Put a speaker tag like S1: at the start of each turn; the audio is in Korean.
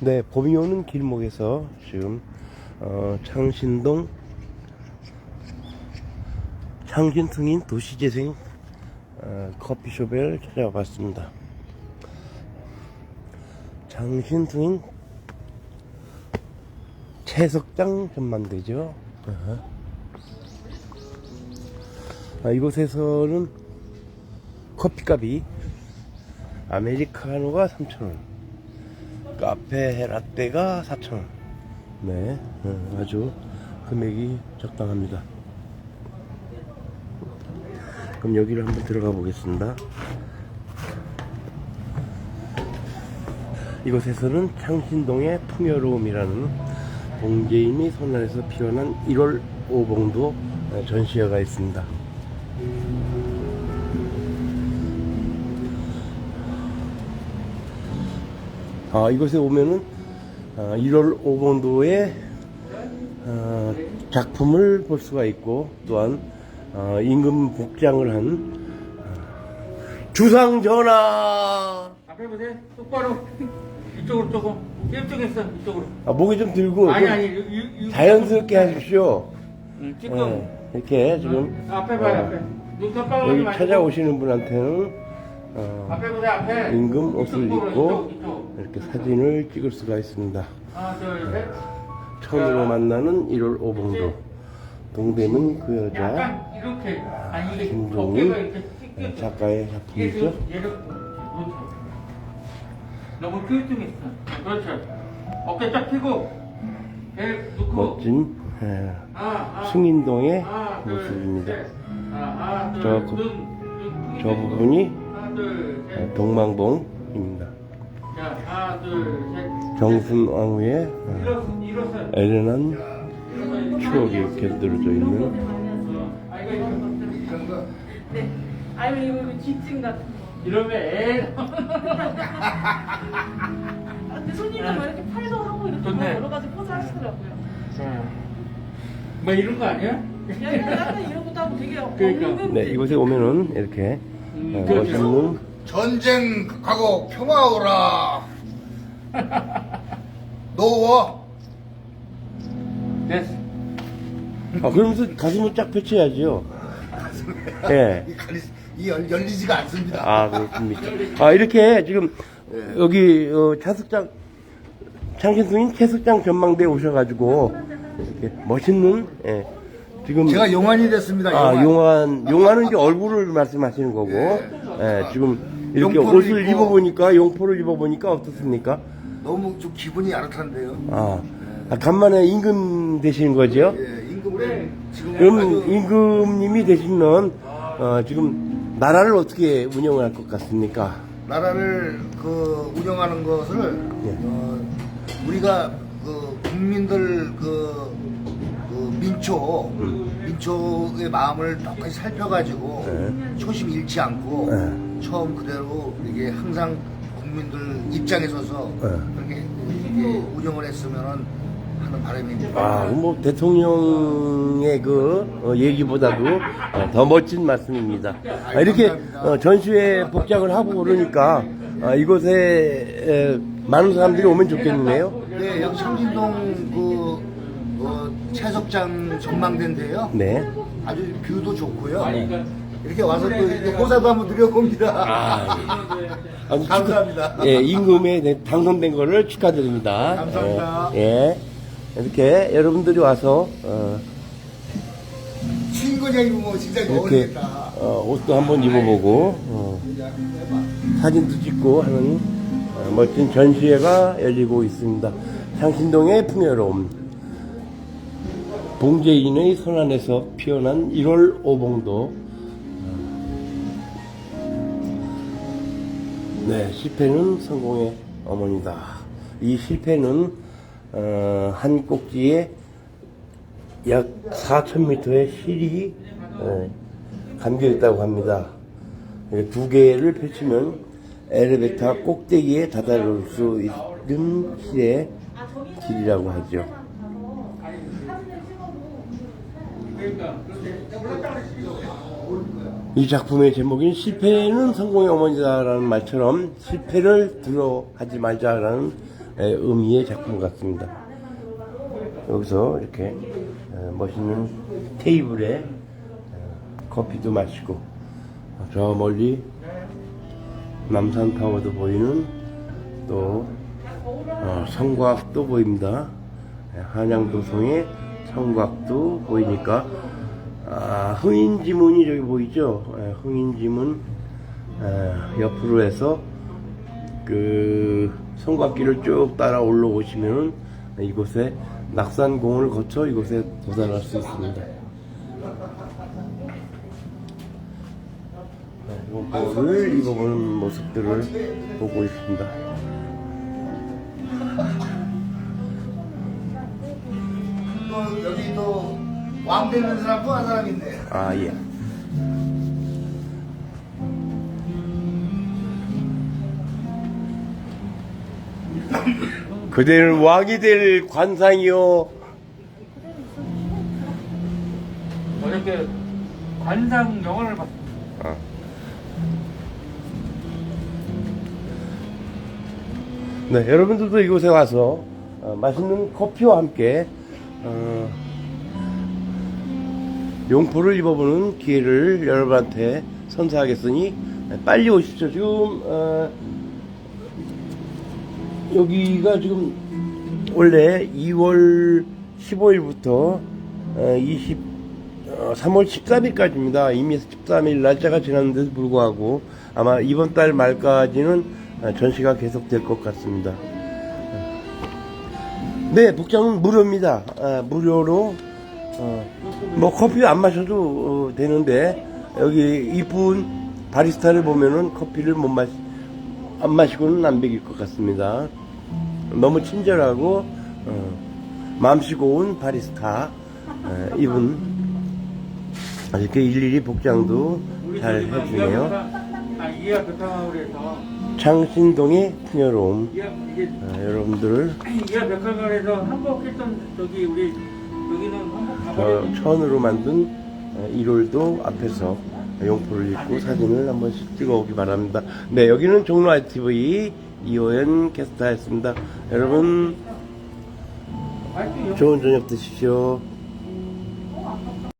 S1: 네, 봄이 오는 길목에서 지금 어, 창신동 창신승인 도시재생 어, 커피숍을 찾아와 봤습니다. 창신승인 채석장 전망대죠. 어허. 아, 이곳에서는 커피값이 아메리카노가 3,000원, 카페 라떼가 4,000원. 네, 어, 아주 금액이 적당합니다. 그럼 여기를 한번 들어가 보겠습니다. 이곳에서는 창신동의 풍요로움이라는 봉제인이 손안에서 피어난 1월 오봉도 전시회가 있습니다. 아, 이곳에 오면은 아, 1월 오봉도의 아, 작품을 볼 수가 있고 또한 아, 임금 복장을 한 아, 주상 전하
S2: 앞에 보세요. 똑바로. 이쪽으로 조금. 이쪽에서 이쪽으로.
S1: 아, 목이 좀 들고
S2: 아니
S1: 좀
S2: 아니. 유, 유, 유.
S1: 자연스럽게 하십시오.
S2: 응, 지금.
S1: 네, 이렇게 지금
S2: 앞에 봐요.
S1: 어,
S2: 앞에. 눈 깜빡하지
S1: 여기
S2: 말고.
S1: 찾아오시는 분한테는 어,
S2: 앞에 보세요. 앞에.
S1: 임금 옷을
S2: 이쪽으로,
S1: 입고
S2: 이쪽, 이쪽.
S1: 이렇게 사진을 찍을 수가 있습니다. 처음으로 만나는 1월 오봉도. 동대문 그 여자 김종희. 작가의 작품이죠.
S2: 그렇죠. 너무 쭈뚱했어. 그렇죠. 어깨 쫙 펴고. 배 놓고.
S1: 멋진 예,
S2: 아, 아.
S1: 승인동의
S2: 하나, 둘,
S1: 모습입니다.
S2: 셋. 하나, 둘,
S1: 저 그-
S2: 눈, 눈
S1: 저 부분이
S2: 하나, 둘,
S1: 예,
S2: 셋.
S1: 동망봉입니다.
S2: 자, 하나, 둘, 셋.
S1: 정순 왕후의 어,
S2: 일어서, 일어서.
S1: 애련한. 추억이 이렇게 들어져 있는
S2: 아, 이거, 이거.
S3: 네. 아니면 이거 이거 뒷짐 같은 거.
S2: 이러면 애.
S3: 아, 근데 손님은 막 이렇게 팔도 하고 이렇게
S2: 좋네.
S3: 막 여러 가지 포즈 하시더라고요.
S2: 뭐 이런 거 아니야?
S3: 약간, 약간 이런 것도 하고 되게
S2: 그러니까.
S1: 네, 이곳에 오면은 이렇게
S2: 음,
S1: 어,
S2: 그렇죠.
S1: 멋있는
S4: 전쟁 가고 평화 오라. 노워.
S2: 됐어.
S1: 아, 그러면서 가슴을 쫙 펼쳐야죠. 예.
S4: 이, 가리, 이 열, 열리지가 않습니다.
S1: 아, 그렇습니까. 아, 이렇게 지금 여기 어, 차석장, 창신승인 채석장 전망대에 오셔가지고 이렇게 멋있는, 예. 지금
S4: 제가 용환이 됐습니다.
S1: 아,
S4: 용환.
S1: 용환, 용환은 이제 얼굴을 말씀하시는 거고, 예, 지금 이렇게
S4: 용포를
S1: 옷을
S4: 입고.
S1: 입어보니까, 용포를 입어보니까 어떻습니까?
S4: 너무 좀 기분이 야릇한데요.
S1: 아, 아, 간만에 임금 되시는 거죠?
S4: 예, 임금 지금
S1: 그럼
S4: 아주
S1: 임금님이 되시면, 어, 지금 나라를 어떻게 운영을 할 것 같습니까?
S4: 나라를 그 운영하는 것을
S1: 예.
S4: 어, 우리가 그 국민들 그, 그 민초 민초의 마음을 똑같이 살펴가지고
S1: 네.
S4: 초심 잃지 않고
S1: 네.
S4: 처음 그대로 이게 항상 국민들 입장에 서서
S1: 네.
S4: 그렇게 운영을 했으면 하는 바람입니다.
S1: 아, 뭐 대통령의 그 어, 얘기보다도 어, 더 멋진 말씀입니다. 아, 이렇게 어, 전시회 복장을 하고 그러니까 아, 이곳에 에, 많은 사람들이 오면 좋겠네요.
S4: 네, 여기 청진동 그 어, 채석장 전망대인데요.
S1: 네.
S4: 아주 뷰도 좋고요. 이렇게 와서 또 이렇게 호사도 한번 드려봅니다.
S1: 아, 아주
S4: 감사합니다.
S1: 축하- 예, 임금에 네, 당선된 거를 축하드립니다.
S4: 감사합니다.
S1: 예, 예. 이렇게 여러분들이 와서 어,
S4: 친구냐 입으면 진짜
S1: 이렇게
S4: 어울리겠다.
S1: 어, 옷도 한번 입어보고 어, 사진도 찍고 하는 어, 멋진 전시회가 열리고 있습니다. 창신동의 풍요로움 봉제인의 손안에서 피어난 1월 오봉도 네 실패는 성공의 어머니다. 이 실패는 어, 한 꼭지에 약 4,000m의 실이 어, 감겨 있다고 합니다. 이두 개를 펼치면 엘리베이터 꼭대기에 다다를 수 있는 실의 길이라고 하죠. 이 작품의 제목인 실패는 성공의 어머니다라는 말처럼 실패를 들어하지 말자라는 의미의 작품 같습니다. 여기서 이렇게 어, 멋있는 테이블에 어, 커피도 마시고 저 멀리 남산타워도 보이는 또 어, 성곽도 보입니다. 예, 한양도성의 성곽도 보이니까 아, 흥인지문이 저기 보이죠? 예, 흥인지문 예, 옆으로 해서 그 성곽길을 쭉 따라 올라오시면 이곳에 낙산공을 거쳐 이곳에 도달할 수 있습니다. 용포를 입어보는 모습들을 보고 있습니다.
S4: 또 여기 또왕 되는 사람 또 한 사람 있네.
S1: 아, 예. 그대는 왕이 될 관상이요.
S2: 어저께 관상 영화를 봤습니다.
S1: 아. 네, 여러분들도 이곳에 와서 어, 맛있는 커피와 함께 어, 용포를 입어보는 기회를 여러분한테 선사하겠으니 빨리 오십시오. 지금 어, 여기가 지금 원래 2월 15일부터 20 어, 3월 13일까지입니다. 이미 13일 날짜가 지났는데도 불구하고 아마 이번 달 말까지는 어, 전시가 계속될 것 같습니다. 네, 복장은 무료입니다. 아, 무료로 어, 뭐 커피 안 마셔도 어, 되는데 여기 이쁜 바리스타를 보면은 커피를 못 마시 안 마시고는 안 베길 것 같습니다. 너무 친절하고 어, 마음씨 고운 바리스타 어, 이분 이렇게 일일이 복장도 잘 해주네요.
S2: 아, 이하 백화마을에서
S1: 창신동의 풍요로움
S2: 이게
S1: 어, 여러분들
S2: 이하 백화마을에서 한복했던 저기 우리 여기는 한복
S1: 저
S2: 가발이
S1: 천으로 만든 어, 1홀도 앞에서 용포를 입고 사진을 한 번씩 찍어오기 바랍니다. 네, 여기는 종로 ITV 이호연 캐스터였습니다. 여러분,
S2: 아직도
S1: 좋은 저녁 드십시오.